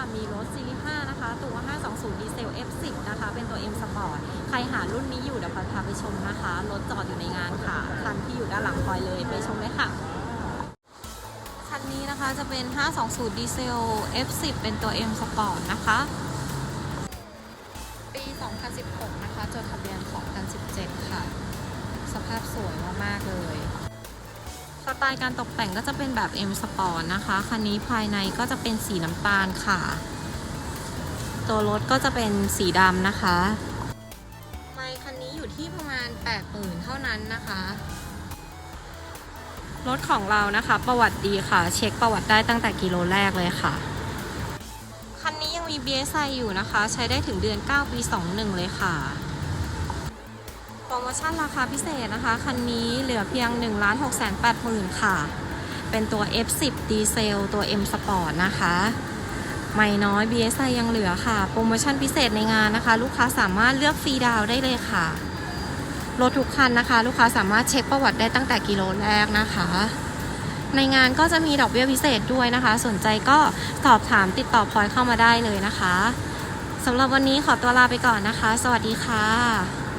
ค่ะ มีรถ Series 5นะคะ ตัว 520 ดีเซล F10 นะคะ เป็นตัว M Sport ใครหารุ่นนี้อยู่เดี๋ยวพลอยพาไปชมนะคะ รถจอดอยู่ในงานค่ะ คันที่อยู่ด้านหลังพลอยเลยไปชมเลยค่ะ คันนี้นะคะจะเป็น 520 ดีเซล F10 เป็นตัว M Sport นะคะ ปี 2016 นะคะ จดทะเบียน 2017 ค่ะ สภาพสวยมากๆเลย สไตล์การตกแต่งก็จะเป็นแบบ M Sport นะคะ คันนี้ภายในก็จะเป็นสีน้ำตาลค่ะ ตัวรถก็จะเป็นสีดำนะคะ ไมคันนี้อยู่ที่ประมาณ 80,000 เท่านั้นนะคะ รถของเรานะคะ ประวัติดีค่ะ เช็คประวัติได้ตั้งแต่กิโลแรกเลยค่ะ คันนี้ยังมี BSI อยู่นะคะ ใช้ได้ถึงเดือน 9 ปี 21 เลยค่ะ โปรโมชั่นราคาพิเศษนะคะ คันนี้เหลือเพียง 1 6 8 0 0 0 0 ค่ะ เป็นตัว F10 ดีเซล ตัว M Sport นะคะ ไม่น้อย BSI ยังเหลือค่ะ โปรโมชั่นพิเศษในงานนะคะ ลูกค้าสามารถเลือกฟรีดาวได้เลยค่ะ รถทุกคันนะคะ ลูกค้าสามารถเช็คประวัติได้ตั้งแต่กิโลแรกนะคะ ในงานก็จะมีดอกเบี้ยพิเศษด้วยนะคะ สนใจก็สอบถามติดต่อพลอยเข้ามาได้เลยนะคะสำหรับวันนี้ขอตัวลาไปก่อนนะคะ สวัสดีค่ะ